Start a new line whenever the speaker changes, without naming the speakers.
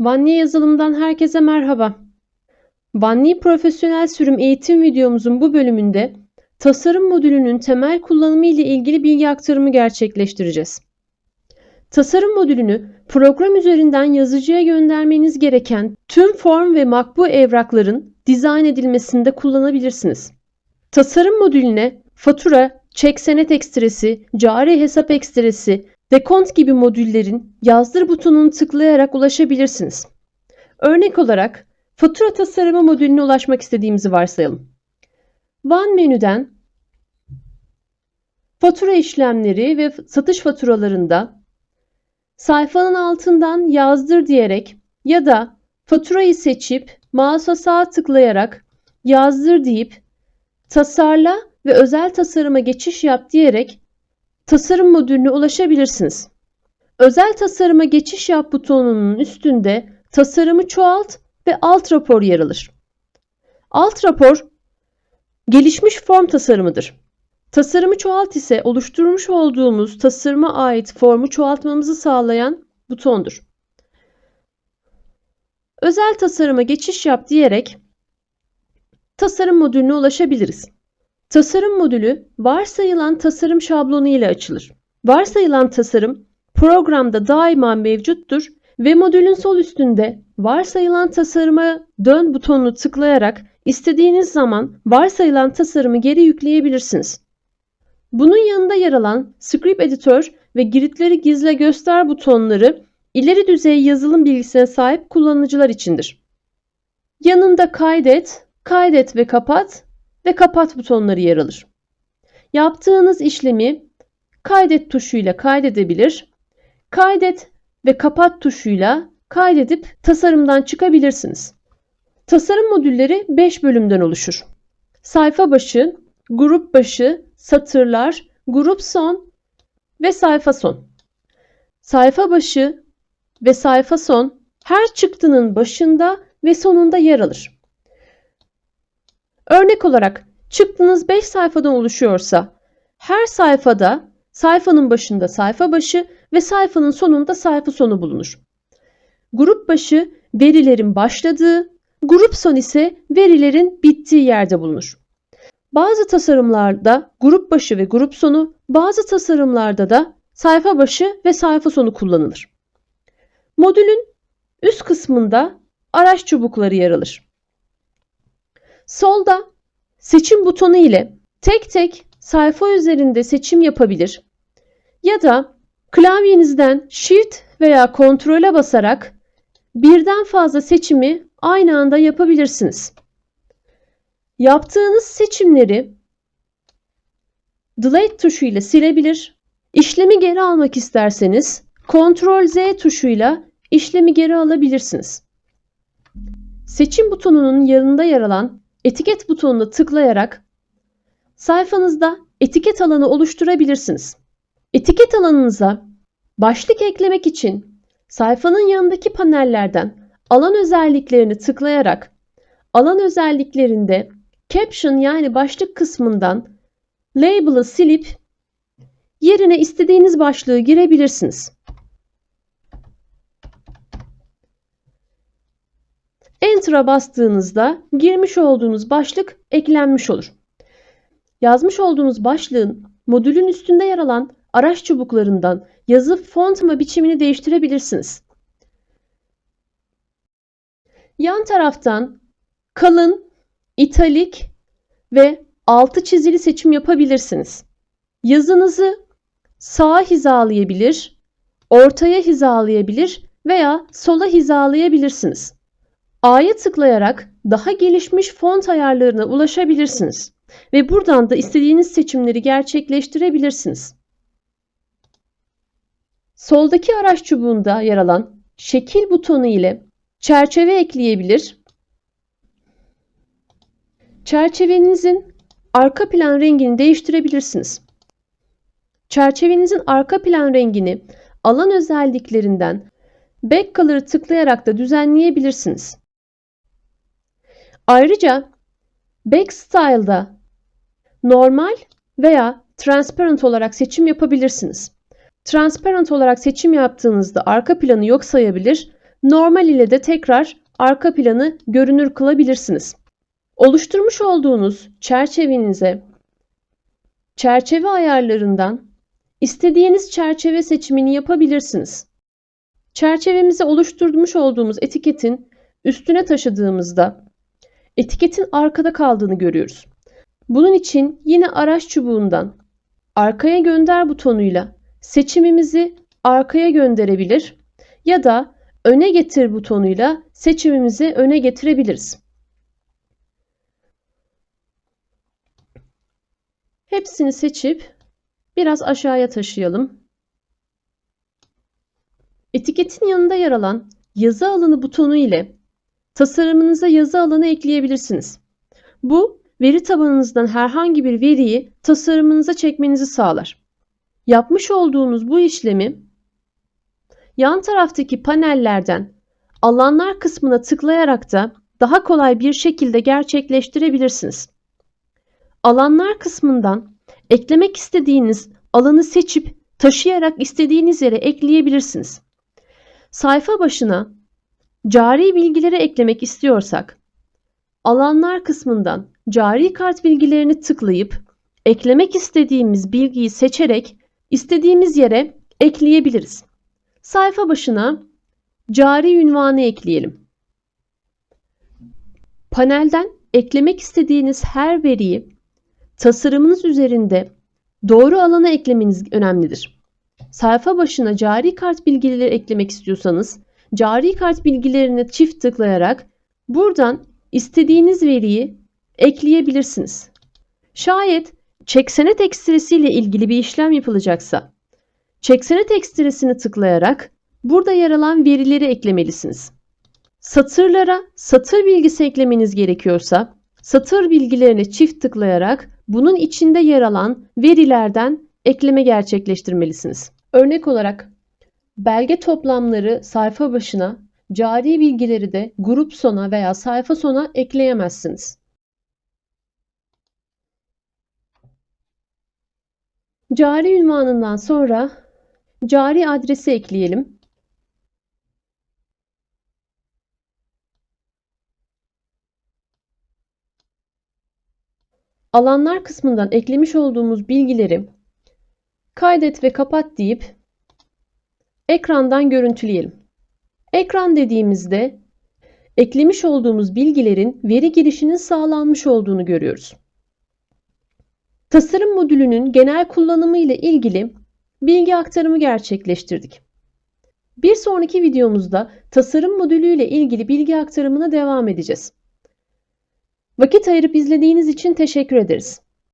Vanni yazılımdan herkese merhaba. Vanni profesyonel sürüm eğitim videomuzun bu bölümünde tasarım modülünün temel kullanımı ile ilgili bilgi aktarımı gerçekleştireceğiz. Tasarım modülünü program üzerinden yazıcıya göndermeniz gereken tüm form ve makbu evrakların dizayn edilmesinde kullanabilirsiniz. Tasarım modülüne fatura, çek senet ekstresi, cari hesap ekstresi, dekont gibi modüllerin yazdır butonunu tıklayarak ulaşabilirsiniz. Örnek olarak fatura tasarımı modülüne ulaşmak istediğimizi varsayalım. One menüden fatura işlemleri ve satış faturalarında sayfanın altından yazdır diyerek ya da faturayı seçip mouse'a sağ tıklayarak yazdır deyip tasarla ve özel tasarıma geçiş yap diyerek tasarım modülüne ulaşabilirsiniz. Özel tasarıma geçiş yap butonunun üstünde tasarımı çoğalt ve alt rapor yer alır. Alt rapor gelişmiş form tasarımıdır. Tasarımı çoğalt ise oluşturmuş olduğumuz tasarıma ait formu çoğaltmamızı sağlayan butondur. Özel tasarıma geçiş yap diyerek tasarım modülüne ulaşabiliriz. Tasarım modülü varsayılan tasarım şablonu ile açılır. Varsayılan tasarım programda daima mevcuttur ve modülün sol üstünde varsayılan tasarıma dön butonunu tıklayarak istediğiniz zaman varsayılan tasarımı geri yükleyebilirsiniz. Bunun yanında yer alan Script Editor ve giritleri gizle göster butonları ileri düzey yazılım bilgisine sahip kullanıcılar içindir. Yanında kaydet, kaydet ve kapat ve kapat butonları yer alır. Yaptığınız işlemi kaydet tuşuyla kaydedebilir, kaydet ve kapat tuşuyla kaydedip tasarımdan çıkabilirsiniz. Tasarım modülleri 5 bölümden oluşur. Sayfa başı, grup başı, satırlar, grup son ve sayfa son. Sayfa başı ve sayfa son her çıktının başında ve sonunda yer alır. Örnek olarak çıktınız 5 sayfadan oluşuyorsa her sayfada sayfanın başında sayfa başı ve sayfanın sonunda sayfa sonu bulunur. Grup başı verilerin başladığı, grup son ise verilerin bittiği yerde bulunur. Bazı tasarımlarda grup başı ve grup sonu, bazı tasarımlarda da sayfa başı ve sayfa sonu kullanılır. Modülün üst kısmında araç çubukları yer alır. Solda seçim butonu ile tek tek sayfa üzerinde seçim yapabilir ya da klavyenizden Shift veya Ctrl'e basarak birden fazla seçimi aynı anda yapabilirsiniz. Yaptığınız seçimleri Delete tuşuyla silebilir. İşlemi geri almak isterseniz Ctrl Z tuşuyla işlemi geri alabilirsiniz. Seçim butonunun yanında yer alan etiket butonuna tıklayarak sayfanızda etiket alanı oluşturabilirsiniz. Etiket alanınıza başlık eklemek için sayfanın yanındaki panellerden alan özelliklerini tıklayarak alan özelliklerinde caption yani başlık kısmından label'ı silip yerine istediğiniz başlığı girebilirsiniz. Enter'a bastığınızda girmiş olduğunuz başlık eklenmiş olur. Yazmış olduğunuz başlığın modülün üstünde yer alan araç çubuklarından yazı font ve biçimini değiştirebilirsiniz. Yan taraftan kalın, italik ve altı çizili seçim yapabilirsiniz. Yazınızı sağa hizalayabilir, ortaya hizalayabilir veya sola hizalayabilirsiniz. A'ya tıklayarak daha gelişmiş font ayarlarına ulaşabilirsiniz ve buradan da istediğiniz seçimleri gerçekleştirebilirsiniz. Soldaki araç çubuğunda yer alan şekil butonu ile çerçeve ekleyebilir. Çerçevenizin arka plan rengini değiştirebilirsiniz. Çerçevenizin arka plan rengini alan özelliklerinden Back Color'ı tıklayarak da düzenleyebilirsiniz. Ayrıca Back Style'da normal veya transparent olarak seçim yapabilirsiniz. Transparent olarak seçim yaptığınızda arka planı yok sayabilir, normal ile de tekrar arka planı görünür kılabilirsiniz. Oluşturmuş olduğunuz çerçevenize çerçeve ayarlarından istediğiniz çerçeve seçimini yapabilirsiniz. Çerçevemizi oluşturmuş olduğumuz etiketin üstüne taşıdığımızda etiketin arkada kaldığını görüyoruz. Bunun için yine araç çubuğundan arkaya gönder butonuyla seçimimizi arkaya gönderebilir ya da öne getir butonuyla seçimimizi öne getirebiliriz. Hepsini seçip biraz aşağıya taşıyalım. Etiketin yanında yer alan yazı alanı butonu ile tasarımınıza yazı alanı ekleyebilirsiniz. Bu veri tabanınızdan herhangi bir veriyi tasarımınıza çekmenizi sağlar. Yapmış olduğunuz bu işlemi yan taraftaki panellerden alanlar kısmına tıklayarak da daha kolay bir şekilde gerçekleştirebilirsiniz. Alanlar kısmından eklemek istediğiniz alanı seçip taşıyarak istediğiniz yere ekleyebilirsiniz. Sayfa başına cari bilgileri eklemek istiyorsak alanlar kısmından cari kart bilgilerini tıklayıp eklemek istediğimiz bilgiyi seçerek istediğimiz yere ekleyebiliriz. Sayfa başına cari ünvanı ekleyelim. Panelden eklemek istediğiniz her veriyi tasarımınız üzerinde doğru alana eklemeniz önemlidir. Sayfa başına cari kart bilgileri eklemek istiyorsanız cari kart bilgilerini çift tıklayarak buradan istediğiniz veriyi ekleyebilirsiniz. Şayet çeksenet ekstresi ile ilgili bir işlem yapılacaksa çeksenet ekstresini tıklayarak burada yer alan verileri eklemelisiniz. Satırlara satır bilgisi eklemeniz gerekiyorsa satır bilgilerine çift tıklayarak bunun içinde yer alan verilerden ekleme gerçekleştirmelisiniz. Örnek olarak belge toplamları sayfa başına, cari bilgileri de grup sona veya sayfa sona ekleyemezsiniz. Cari ünvanından sonra cari adresi ekleyelim. Alanlar kısmından eklemiş olduğumuz bilgileri kaydet ve kapat deyip ekrandan görüntüleyelim. Ekran dediğimizde eklemiş olduğumuz bilgilerin veri girişinin sağlanmış olduğunu görüyoruz. Tasarım modülünün genel kullanımı ile ilgili bilgi aktarımı gerçekleştirdik. Bir sonraki videomuzda tasarım modülü ile ilgili bilgi aktarımına devam edeceğiz. Vakit ayırıp izlediğiniz için teşekkür ederiz.